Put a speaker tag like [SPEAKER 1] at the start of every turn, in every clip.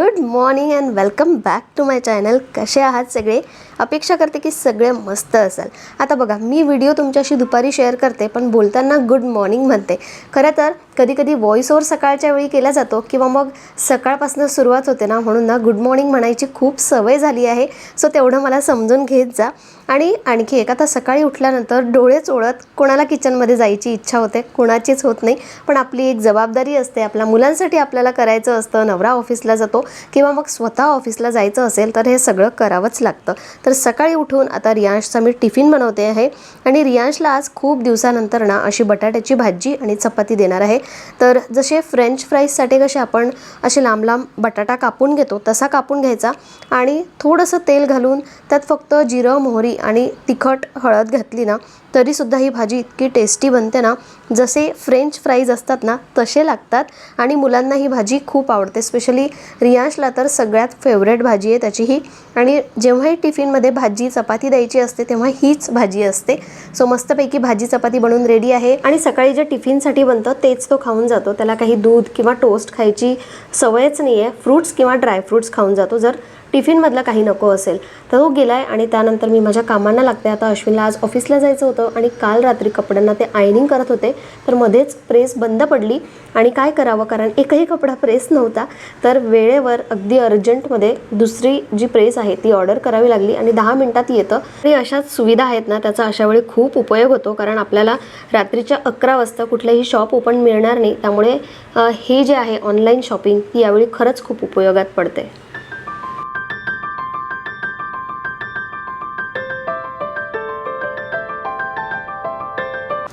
[SPEAKER 1] Good morning and welcome back to my channel. कसे आहात सगळे? अपेक्षा करते की सगळे मस्त असाल. आता बघा मी व्हिडिओ तुमच्याशी दुपारी शेअर करते पण बोलताना गुड मॉर्निंग म्हणते. खरं तर कधी कधी व्हॉइस ओवर सकाळच्या वेळी केला जातो किंवा मग सकाळपासून सुरुवात होते ना म्हणून ना गुड मॉर्निंग म्हणायची खूप सवय झाली आहे. सो तेवढं मला समजून घेत जा. आणि आणखी एक आता सकाळी उठल्यानंतर डोळे चोळत कोणाला किचनमध्ये जायची इच्छा होते? कोणाचीच होत नाही. पण आपली एक जबाबदारी असते. आपल्या मुलांसाठी आपल्याला करायचं असतं नवरा ऑफिसला जातो किंवा मग स्वतः ऑफिसला जायचं असेल तर हे सगळं करावंच लागतं. तर तर सकाळी उठून आता रियांशचा मी टिफिन बनवते आहे. आणि रियांशला आज खूप दिवसानंतर ना अशी बटाट्याची भाजी आणि चपाती देणार आहे. तर जसे फ्रेंच फ्राईजसाठी कसे आपण असे लांब लांब बटाटा कापून घेतो तसा कापून घ्यायचा. आणि थोडंसं तेल घालून त्यात फक्त जिरं मोहरी आणि तिखट हळद घातली ना तरीसुद्धा ही भाजी इतकी टेस्टी बनते ना जसे फ्रेंच फ्राईज असतात ना तसे लागतात आणि मुलांना ही भाजी खूप आवडते. स्पेशली रियांशला तर सगळ्यात फेवरेट भाजी आहे त्याची ही. आणि जेव्हाही टिफिनमध्ये भाजी चपाती द्यायची असते तेव्हा हीच भाजी असते. सो मस्तपैकी भाजी चपाती बनवून रेडी आहे. आणि सकाळी जे टिफिनसाठी बनतं तेच तो खाऊन जातो. त्याला काही दूध किंवा टोस्ट खायची सवयच नाही आहे फ्रूट्स किंवा ड्रायफ्रूट्स खाऊन जातो. जर टिफिनमधलं काही नको असेल तर तो गेला आहे आणि त्यानंतर मी माझ्या कामांना लागते. आता अश्विनला आज ऑफिसला जायचं होतं आणि काल रात्री कपड्यांना ते आयनिंग करत होते. तर मध्येच प्रेस बंद पडली आणि काय करावं? कारण एकही कपडा प्रेस नव्हता. तर वेळेवर अगदी अर्जंटमध्ये दुसरी जी प्रेस आहे ती ऑर्डर करावी लागली आणि दहा मिनटात येतं. आणि अशाच सुविधा आहेत ना त्याचा अशा वेळी खूप उपयोग होतो. कारण आपल्याला रात्रीच्या अकरा वाजता कुठलंही शॉप ओपन मिळणार नाही. त्यामुळे हे जे आहे ऑनलाईन शॉपिंग ती यावेळी खरंच खूप उपयोगात पडते.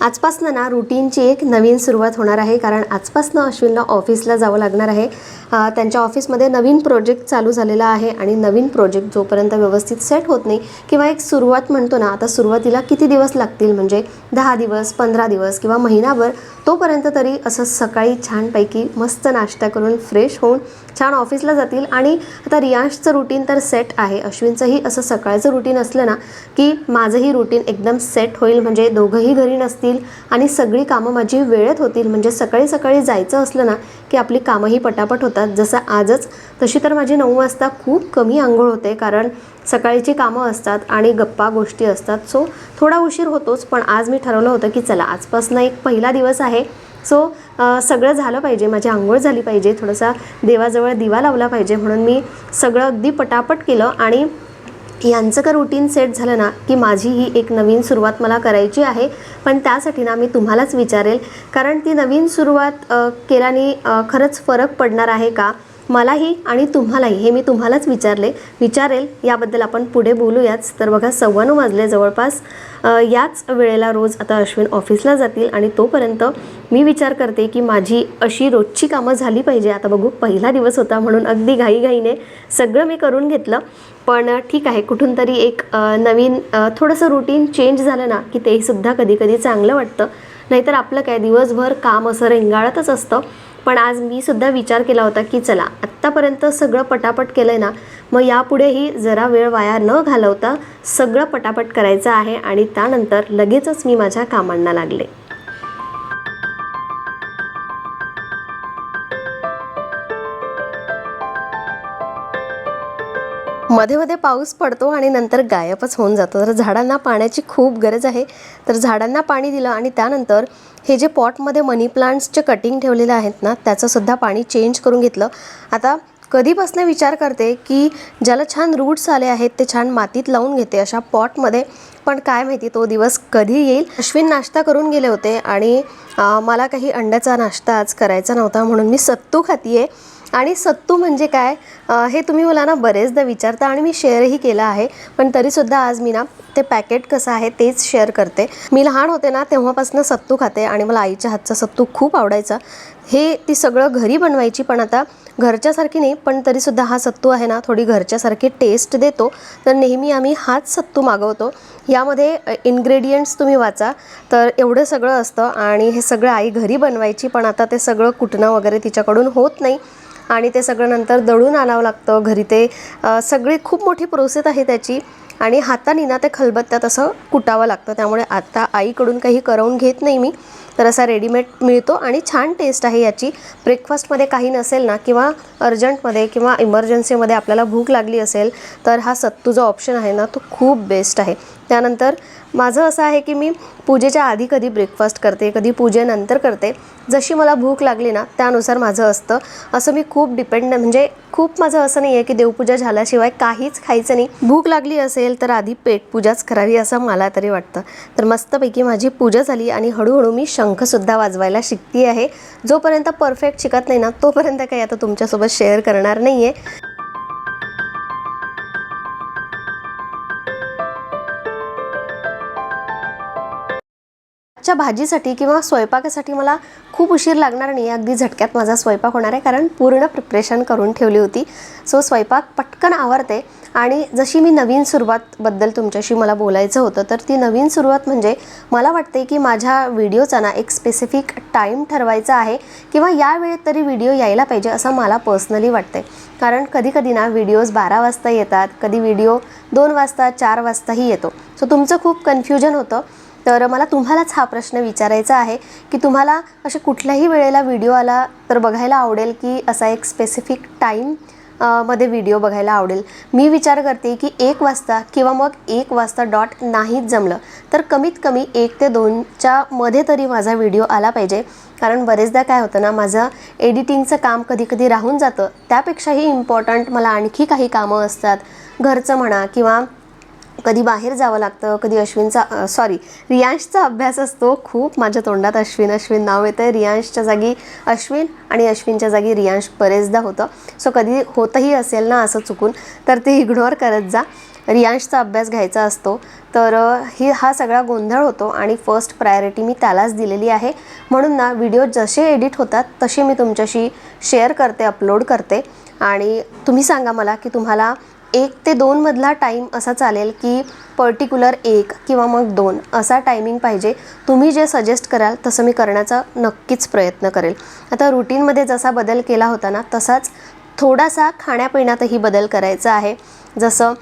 [SPEAKER 1] आजपासनं ना रुटीनची एक नवीन सुरुवात होणार आहे. कारण आजपासनं अश्विनला ऑफिसला जावं लागणार आहे. त्यांच्या ऑफिसमध्ये नवीन प्रोजेक्ट चालू झालेला आहे आणि नवीन प्रोजेक्ट जोपर्यंत व्यवस्थित सेट होत नाही किंवा एक सुरुवात म्हणतो ना आता सुरुवातीला किती दिवस लागतील? म्हणजे दहा दिवस पंधरा दिवस किंवा महिनाभर तोपर्यंत तरी असं सकाळी छानपैकी मस्त नाश्ता करून फ्रेश होऊन छान ऑफिसला जातील. आणि आता रियांशचं रुटीन तर सेट आहे. अश्विनचंही असं सकाळचं रुटीन असलं ना की माझंही रुटीन एकदम सेट होईल. म्हणजे दोघंही घरी नसतील आणि सगळी कामं माझी वेळेत होतील. म्हणजे सकाळी सकाळी जायचं असलं ना की आपली कामंही पटापट होतात. जसं आजच तशी तर माझी नऊ वाजता खूप कमी आंघोळ होते. कारण सकाळीची कामं असतात आणि गप्पा गोष्टी असतात. सो थोडा उशीर होतोच. पण आज मी ठरवलं होतं की चला आजपासून एक पहिला दिवस आहे. सो सगळं झालं पाहिजे माझी आंघोळ झाली पाहिजे थोडासा देवाजवळ दिवा लावला पाहिजे म्हणून मी सगळं अगदी पटापट केलं आणि यांचं का रुटीन सेट झालं ना की माझी ही एक नवीन सुरुवात मला करायची आहे पण त्यासाठी ना मी तुम्हालाच विचारेल. कारण ती नवीन सुरुवात केल्याने खरंच फरक पडणार आहे का? मलाही आणि तुम्हालाही हे मी तुम्हालाच विचारले. विचारेल याबद्दल आपण पुढे बोलूयाच तर बघा सव्वा वाजले जवळपास. याच वेळेला रोज आता अश्विन ऑफिसला जातील आणि तोपर्यंत मी विचार करते की माझी अशी रोजची कामं झाली पाहिजे. आता बघू पहिला दिवस होता म्हणून अगदी घाईघाईने सगळं मी करून घेतलं. पण ठीक आहे कुठून तरी एक नवीन थोडंसं रुटीन चेंज झालं ना की तेसुद्धा सुद्धा कधी कधी चांगलं वाटतं. नाहीतर आपलं काय दिवसभर काम असं रेंगाळतच असतं. पण आज मी सुद्धा विचार केला होता की चला आत्तापर्यंत सगळं पटापट केलं आहे ना मग यापुढेही जरा वेळ वाया न घालवता सगळं पटापट करायचं आहे आणि त्यानंतर लगेचच मी माझ्या कामांना लागले. मध्ये मध्ये पाऊस पडतो आणि नंतर गायबच होऊन जातो. तर झाडांना पाण्याची खूप गरज आहे. तर झाडांना पाणी दिलं आणि त्यानंतर हे जे पॉटमध्ये मनी प्लांट्सचे कटिंग ठेवलेले आहेत ना त्याचंसुद्धा पाणी चेंज करून घेतलं. आता कधीपासून विचार करते की ज्याला छान रूट्स आले आहेत ते छान मातीत लावून घेते अशा पॉटमध्ये. पण काय माहिती तो दिवस कधी येईल? अश्विन नाश्ता करून गेले होते आणि मला काही अंड्याचा नाश्ता आज करायचा नव्हता म्हणून मी सत्तू खातीये. आणि सत्तू म्हणजे काय? हे तुम्ही मला ना बरेचदा विचारता आणि मी शेअरही केलं आहे. पण तरीसुद्धा आज मी ना ते पॅकेट कसं आहे तेच शेअर करते. मी लहान होते ना तेव्हापासून सत्तू खाते आणि मला आईच्या हातचा सत्तू खूप आवडायचा. हे ती सगळं घरी बनवायची पण आता घरच्यासारखी नाही पण तरीसुद्धा हा सत्तू आहे ना थोडी घरच्यासारखी टेस्ट देतो. तर नेहमी आम्ही हाच सत्तू मागवतो. यामध्ये इन्ग्रेडियंट्स तुम्ही वाचा. तर एवढं सगळं असतं आणि हे सगळं आई घरी बनवायची पण आता ते सगळं कुटणं वगैरे तिच्याकडून होत नाही. आणि ते सगळं नंतर दळून आणावं लागतं. घरी ते सगळी खूप मोठी प्रोसेस आहे त्याची. आणि हाताने ना ते खलबत्त्यात असं कुटावं लागतं. त्यामुळे आता आईकडून काही करवून घेत नाही मी. तर असा रेडीमेड मिळतो आणि छान टेस्ट आहे याची. ब्रेकफास्टमध्ये काही नसेल ना किंवा अर्जंटमध्ये किंवा इमर्जन्सीमध्ये आपल्याला भूक लागली असेल तर हा सत्तू जो ऑप्शन आहे ना तो खूप बेस्ट आहे. त्यानंतर माझं असं आहे की मी पूजेच्या आधी कधी ब्रेकफास्ट करते कधी पूजेनंतर करते. जशी मला भूक लागली ना त्यानुसार माझं असतं. असं मी खूप डिपेंड म्हणजे खूप माझं असं नाही आहे की देवपूजा झाल्याशिवाय काहीच खायचं नाही. भूक लागली असेल तर आधी पेटपूजाच करावी असं मला तरी वाटतं. तर मस्तपैकी माझी पूजा झाली आणि हळूहळू मी शंखसुद्धा वाजवायला शिकते आहे जोपर्यंत परफेक्ट शिकत नाही ना तोपर्यंत काही आता तुमच्यासोबत शेअर करणार नाही आहे आजच्या भाजीसाठी किंवा स्वयंपाकासाठी मला खूप उशीर लागणार नाही. अगदी झटक्यात माझा स्वयंपाक होणार आहे कारण पूर्ण प्रिपरेशन करून ठेवली होती. सो स्वयंपाक पटकन आवरते. आणि जशी मी नवीन सुरुवातबद्दल तुमच्याशी मला बोलायचं होतं तर ती नवीन सुरुवात म्हणजे मला वाटते की माझ्या व्हिडिओचा ना एक स्पेसिफिक टाईम ठरवायचा आहे किंवा या वेळेत तरी व्हिडिओ यायला पाहिजे असं मला पर्सनली वाटते कारण कधीकधी ना व्हिडिओज बारा वाजता येतात कधी व्हिडिओ दोन वाजता चार वाजताही येतो. सो तुमचं खूप कन्फ्युजन होतं. तर मला तुम्हालाच हा प्रश्न विचारायचा आहे की तुम्हाला असे कुठल्याही वेळेला व्हिडिओ आला तर बघायला आवडेल की असा एक स्पेसिफिक टाईममध्ये व्हिडिओ बघायला आवडेल? मी विचार करते की एक वाजता किंवा मग एक वाजता डॉट नाहीच जमलं तर कमीत कमी एक ते दोनच्या मध्ये तरी माझा व्हिडिओ आला पाहिजे. कारण बरेचदा काय होतं ना माझं एडिटिंगचं काम कधी कधी राहून जातं. त्यापेक्षाही इम्पॉर्टंट मला आणखी काही कामं असतात. घरचं म्हणा किंवा कधी बाहेर जावं लागतं कधी अश्विनचा सॉरी रियांशचा अभ्यास असतो खूप. माझ्या तोंडात अश्विन अश्विन नाव येतं आहे रियांशच्या जागी अश्विन आणि अश्विनच्या जागी रियांश बरेचदा होतं. सो कधी होतही असेल ना असं चुकून तर ते इग्नोर करत जा. रियांशचा अभ्यास घ्यायचा असतो तर ही हा सगळा गोंधळ होतो आणि फर्स्ट प्रायोरिटी मी त्यालाच दिलेली आहे. म्हणून ना व्हिडिओ जसे एडिट होतात तसे मी तुमच्याशी शेअर करते अपलोड करते. आणि तुम्ही सांगा मला की तुम्हाला एक ते दोनमधला टाईम असा चालेल की पर्टिक्युलर एक किंवा मग दोन असा टायमिंग पाहिजे. तुम्ही जे सजेस्ट कराल तसं मी करण्याचा नक्कीच प्रयत्न करेल. आता रुटीनमध्ये जसा बदल केला होता ना तसाच थोडासा खाण्यापिण्यातही बदल करायचा आहे. जसं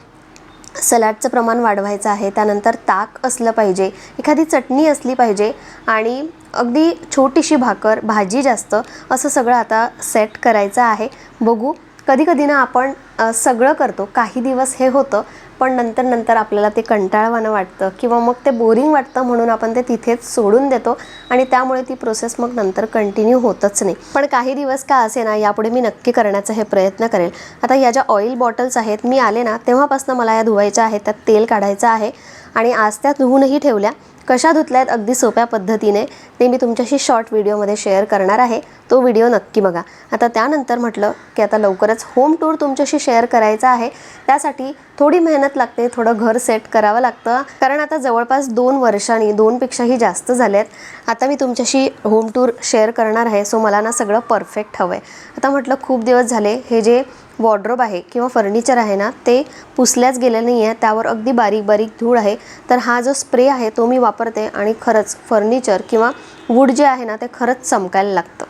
[SPEAKER 1] सलाडचं प्रमाण वाढवायचं आहे त्यानंतर ताक असलं पाहिजे एखादी चटणी असली पाहिजे आणि अगदी छोटीशी भाकर भाजी जास्त असं सगळं आता सेट करायचं आहे. बघू कधी कधी ना आपण सगळं करतो. काही दिवस हे होतं पण नंतर नंतर आपल्याला ते कंटाळवाणं वाटतं किंवा मग ते बोरिंग वाटतं म्हणून आपण ते तिथेच सोडून देतो आणि त्यामुळे ती प्रोसेस मग नंतर कंटिन्यू होतच नाही. पण काही दिवस का असे ना यापुढे मी नक्की करण्याचा हे प्रयत्न करेल. आता या ज्या ऑइल बॉटल्स आहेत मी आले ना तेव्हापासून मला या धुवायच्या आहेत त्यात तेल काढायचं आहे आणि आज त्या धुवूनही ठेवल्या. कशा धुतल्यात अगदी सोप्या पद्धतीने ते मी तुमच्याशी शॉर्ट व्हिडिओमध्ये शेअर करणार आहे. तो व्हिडिओ नक्की बघा. आता त्यानंतर म्हटलं की आता लवकरच होम टूर तुमच्याशी शेअर करायचा आहे. त्यासाठी थोडी मेहनत लागते थोडं घर सेट करावं लागतं. कारण आता जवळपास दोन वर्षांनी दोनपेक्षाही जास्त झाले आहेत आता मी तुमच्याशी होम टूर शेअर करणार आहे. सो मला ना सगळं परफेक्ट हवं आहे आता म्हटलं खूप दिवस झाले हे जे वॉर्ड्रोब आहे किंवा फर्निचर आहे ना ते पुसल्याच गेलं नाही आहे त्यावर अगदी बारीक बारीक धूळ आहे. तर हा जो स्प्रे आहे तो मी वापरते आणि खरंच फर्निचर किंवा वूड जे आहे ना ते खरंच चमकायला लागतं.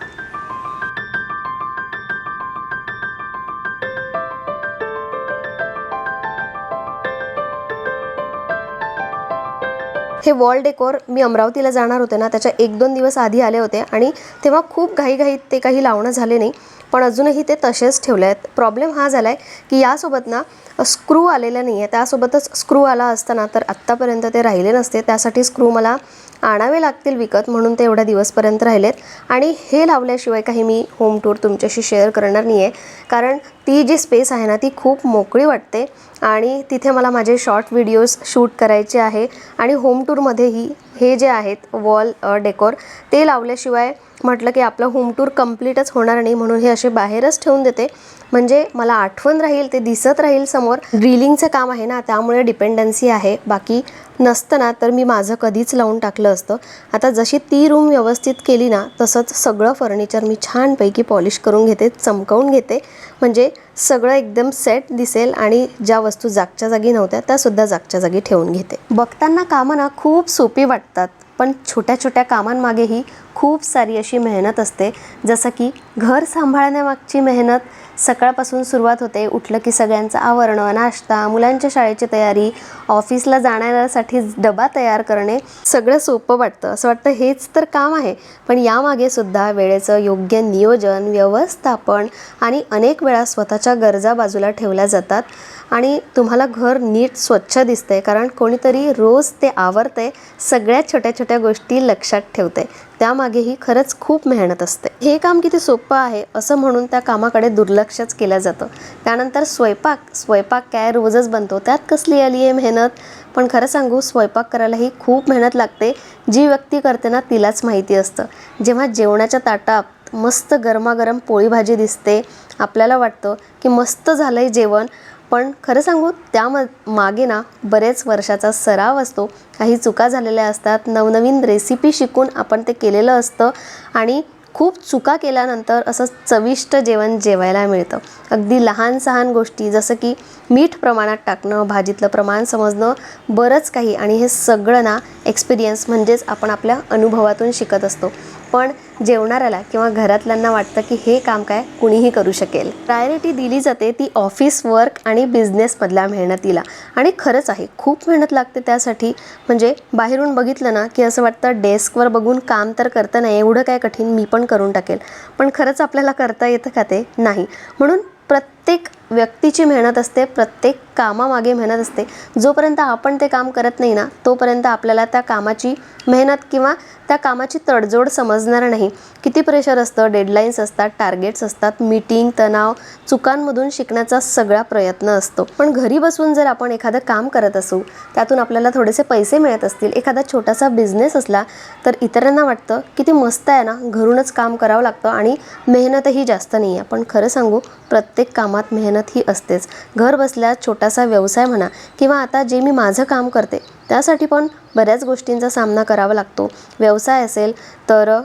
[SPEAKER 1] हे वॉल डेकोर मी अमरावतीला जाणार होते ना त्याच्या एक दोन दिवस आधी आले होते आणि तेव्हा खूप घाईघाईत ते काही लावणं झाले नाही. पण अजूनही ते तसेच ठेवले आहेत. प्रॉब्लेम हा झाला आहे की यासोबत ना स्क्रू आलेला नाही आहे त्यासोबतच स्क्रू आला असताना तर आत्तापर्यंत ते राहिले नसते. त्यासाठी स्क्रू मला आणावे लागतील विकत म्हणून ते एवढ्या दिवसपर्यंत राहिलेत. आणि हे लावल्याशिवाय काही मी होम टूर तुमच्याशी शेअर करणार नाही आहे कारण ती जी स्पेस आहे ना ती खूप मोकळी वाटते. आणि तिथे मला माझे शॉर्ट व्हिडिओज शूट करायचे आहे. आणि होम टूरमध्येही हे जे आहेत वॉल डेकोर ते लावल्याशिवाय म्हटलं की आपलं होम टूर कम्प्लीटच होणार नाही म्हणून हे असे बाहेरच ठेवून देते. म्हणजे मला आठवण राहील ते दिसत राहील समोर. ड्रिलिंगचं काम आहे ना त्यामुळे डिपेंडन्सी आहे. बाकी नसतं ना तर मी माझं कधीच लावून टाकलं असतं. आता जशी ती रूम व्यवस्थित केली ना तसंच सगळं फर्निचर मी छानपैकी पॉलिश करून घेते चमकवून घेते. म्हणजे सगळं एकदम सेट दिसेल आणि ज्या वस्तू जागच्या जागी नव्हत्या त्यासुद्धा जागच्या जागी ठेवून घेते. बघताना कामं ना खूप सोपी वाटतात पण छोट्या छोट्या कामांमागेही खूप सारी अशी मेहनत असते. जसं की घर सांभाळण्यामागची मेहनत सकाळपासून सुरुवात होते उठलं की सगळ्यांचं आवरणं नाश्ता मुलांच्या शाळेची तयारी ऑफिसला जाण्यासाठी डबा तयार करणे सगळं सोपं वाटतं. असं वाटतं हेच तर काम आहे. पण यामागे सुद्धा वेळेचं योग्य नियोजन व्यवस्थापन आणि अनेक वेळा स्वतःच्या गरजा बाजूला ठेवल्या जातात आणि तुम्हाला घर नीट स्वच्छ दिसतंय. कारण कोणीतरी रोज ते आवरते सगळ्या छोट्या छोट्या गोष्टी लक्षात ठेवते त्यामागेही खरंच खूप मेहनत असते. हे काम किती सोपं आहे असं म्हणून त्या कामाकडे दुर्लक्षच केलं जातं. त्यानंतर स्वयंपाक स्वयंपाक काय रोजच बनतो त्यात कसली आली आहे मेहनत? पण खरं सांगू स्वयंपाक करायलाही खूप मेहनत लागते. जी व्यक्ती करते ना तिलाच माहिती असतं. जेव्हा जेवणाच्या ताटात मस्त गरमागरम पोळी भाजी दिसते आपल्याला वाटतं की मस्त झालं आहे जेवण पण खरं सांगू त्या म मागे ना बरेच वर्षाचा सराव असतो. काही चुका झालेल्या असतात. नवनवीन रेसिपी शिकून आपण ते केलेलं असतं. आणि खूप चुका केल्यानंतर असं चविष्ट जेवण जेवायला मिळतं. अगदी लहान सहान गोष्टी जसं की मीठ प्रमाणात टाकणं भाजीतलं प्रमाण समजणं बरंच काही. आणि हे सगळं ना एक्सपिरियन्स म्हणजेच आपण आपल्या अनुभवातून शिकत असतो. पण जेवणाऱ्याला किंवा घरातल्यांना वाटतं की हे काम काय कुणीही करू शकेल. प्रायोरिटी दिली जाते ती ऑफिस वर्क आणि बिझनेसमधल्या मेहनतीला. आणि खरंच आहे खूप मेहनत लागते त्यासाठी. म्हणजे बाहेरून बघितलं ना की असं वाटतं डेस्कवर बघून काम तर करतं नाही एवढं काय कठीण मी पण करून टाकेल. पण खरंच आपल्याला करता येतं का ते? नाही. म्हणून प्रत्येक व्यक्तीची मेहनत असते प्रत्येक कामामागे मेहनत असते. जोपर्यंत आपण ते काम करत नाही ना तोपर्यंत आपल्याला त्या कामाची मेहनत किंवा त्या कामाची तडजोड समजणार नाही. किती प्रेशर असतं डेडलाईन्स असतात टार्गेट्स असतात मीटिंग तणाव चुकांमधून शिकण्याचा सगळा प्रयत्न असतो. पण घरी बसून जर आपण एखादं काम करत असू त्यातून आपल्याला थोडेसे पैसे मिळत असतील एखादा छोटासा बिझनेस असला तर इतरांना वाटतं किती मस्त आहे ना घरूनच काम करावं लागतं आणि मेहनतही जास्त नाही आहे पण खरं सांगू प्रत्येक कामात मेहनत मेहनत ही असतेच. घर बसल्या छोटासा व्यवसाय म्हणा किंवा आता जे मी माझं काम करते त्यासाठी पण बऱ्याच गोष्टींचा सामना करावा लागतो. व्यवसाय असेल तर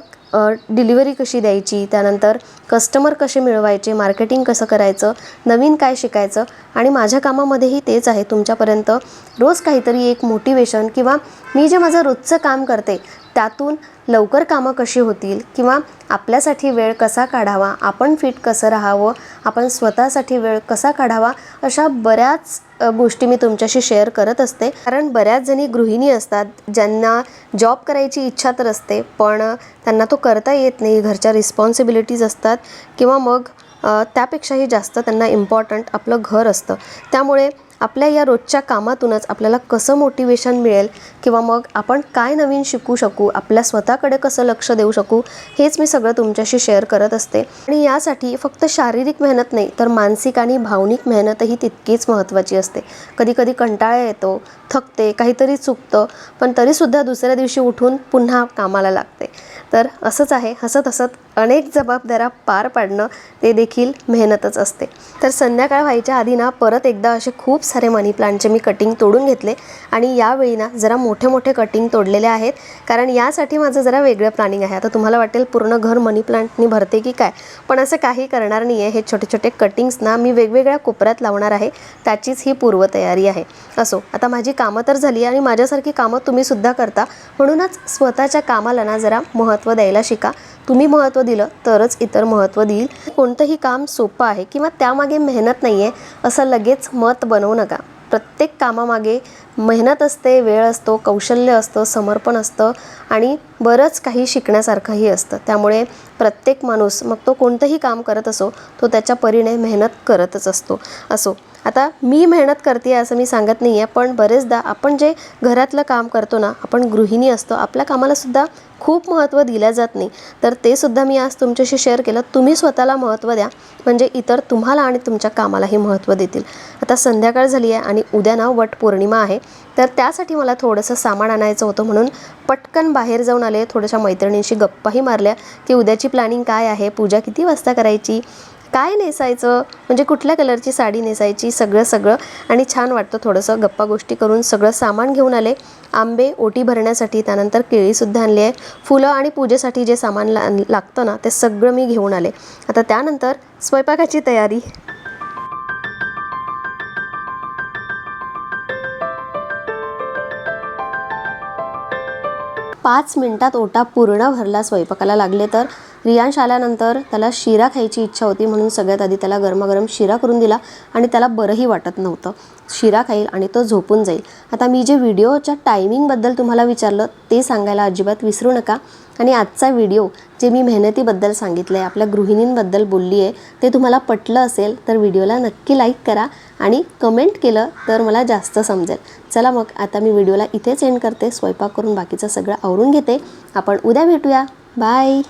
[SPEAKER 1] डिलिव्हरी कशी द्यायची? त्यानंतर कस्टमर कसे मिळवायचे? मार्केटिंग कसं करायचं? नवीन काय शिकायचं? आणि माझ्या कामामध्येही तेच आहे. तुमच्यापर्यंत रोज काहीतरी एक मोटिवेशन किंवा मी जे माझं रोजचं काम करते त्यातून लवकर कामं कशी होतील किंवा आपल्यासाठी वेळ कसा काढावा आपण फिट कसं राहावं आपण स्वतःसाठी वेळ कसा काढावा अशा बऱ्याच गोष्टी मी तुमच्याशी शेअर करत असते. कारण बऱ्याच जणी गृहिणी असतात ज्यांना जॉब करायची इच्छा तर असते पण त्यांना तो करता येत नाही घरच्या रिस्पॉन्सिबिलिटीज असतात किंवा मग त्यापेक्षाही जास्त त्यांना इम्पॉर्टंट आपलं घर असतं. त्यामुळे आपल्या या रोजच्या कामातूनच आपल्याला कसं मोटिवेशन मिळेल? किंवा मग आपण काय नवीन शिकू शकू? आपल्या स्वतःकडे कसं लक्ष देऊ शकू? हेच मी सगळं तुमच्याशी शेअर करत असते. आणि यासाठी फक्त शारीरिक मेहनत नाही तर मानसिक आणि भावनिक मेहनतही तितकीच महत्त्वाची असते. कधीकधी कंटाळा येतो थकते काहीतरी चुकतं पण तरीसुद्धा दुसऱ्या दिवशी उठून पुन्हा कामाला लागते. तर असंच आहे हसत हसत अनेक जबाबदाऱ्या पार पाडणं ते देखील मेहनतच असते. तर संध्याकाळ व्हायच्या आधी ना परत एकदा असे खूप सारे मनी प्लांटचे मी कटिंग तोडून घेतले आणि यावेळी ना जरा मोठे मोठे कटिंग तोडलेले आहेत. कारण यासाठी माझं जरा वेगळं प्लॅनिंग आहे. आता तुम्हाला वाटेल पूर्ण घर मनी प्लांटनी भरते की काय? पण असं काही करणार नाही आहे हे छोटे छोटे कटिंग्स ना मी वेगवेगळ्या कोपऱ्यात लावणार आहे. त्याचीच ही पूर्वतयारी आहे. असो आता माझी कामं तर झाली आणि माझ्यासारखी कामं तुम्हीसुद्धा करता. म्हणूनच स्वतःच्या कामाला ना जरा महत्त्व द्यायला शिका. तुम्ही महत्त्व दिलं तरच इतर महत्त्व देईल. कोणतंही काम सोपं आहे किंवा त्यामागे मेहनत नाही आहे असं लगेच मत बनवू नका. प्रत्येक कामामागे मेहनत असते वेळ असतो कौशल्य असतं समर्पण असतं आणि बरंच काही शिकण्यासारखंही असतं. त्यामुळे प्रत्येक माणूस मग तो कोणतंही काम करत असो तो त्याच्या परीने मेहनत करतच असतो. असो. आता मी मेहनत करते असं मी सांगत नाही आहे पण बरेचदा आपण जे घरातलं काम करतो ना आपण गृहिणी असतो आपल्या कामालासुद्धा खूप महत्त्व दिलं जात नाही. तर ते सुद्धा मी आज तुमच्याशी शेअर केलं. तुम्ही स्वतःला महत्त्व द्या म्हणजे इतर तुम्हाला आणि तुमच्या कामालाही महत्त्व देतील. आता संध्याकाळ झाली आहे आणि उद्या ना वट पौर्णिमा आहे तर त्यासाठी मला थोडंसं सामान आणायचं होतं म्हणून पटकन बाहेर जाऊन आले. थोड्याशा मैत्रिणींशी गप्पाही मारल्या की उद्याची प्लॅनिंग काय आहे पूजा किती वाजता करायची? काय नेसायचं? म्हणजे कुठल्या कलरची साडी नेसायची? सगळं सगळं. आणि छान वाटतं थोडंसं गप्पा गोष्टी करून सगळं सामान घेऊन आले. आंबे ओटी भरण्यासाठी त्यानंतर केळीसुद्धा आणली आहे फुलं आणि पूजेसाठी जे सामान ला लागतं ना ते सगळं मी घेऊन आले. आता त्यानंतर स्वयंपाकाची तयारी. पाच मिनटात ओटा पूर्ण भरला स्वयंपाकाला लागले तर? रियांश आल्यानंतर त्याला शिरा खायची इच्छा होती म्हणून सगळ्यात आधी त्याला गरमागरम शिरा करून दिला आणि त्याला बरंही वाटत नव्हतं. शिरा खाईल आणि तो झोपून जाईल. आता मी जे व्हिडिओच्या टायमिंगबद्दल तुम्हाला विचारलं ते सांगायला अजिबात विसरू नका. आणि आजचा व्हिडिओ जे मी मेहनतीबद्दल सांगितलं आहे आपल्या गृहिणींबद्दल बोलली आहे ते तुम्हाला पटलं असेल तर व्हिडिओला नक्की लाईक करा आणि कमेंट केलं तर मला जास्त समजेल. चला मग आता मी व्हिडिओला इथेच एंड करते. स्वयंपाक करून बाकीचं सगळं आवरून घेते. आपण उद्या भेटूया. बाय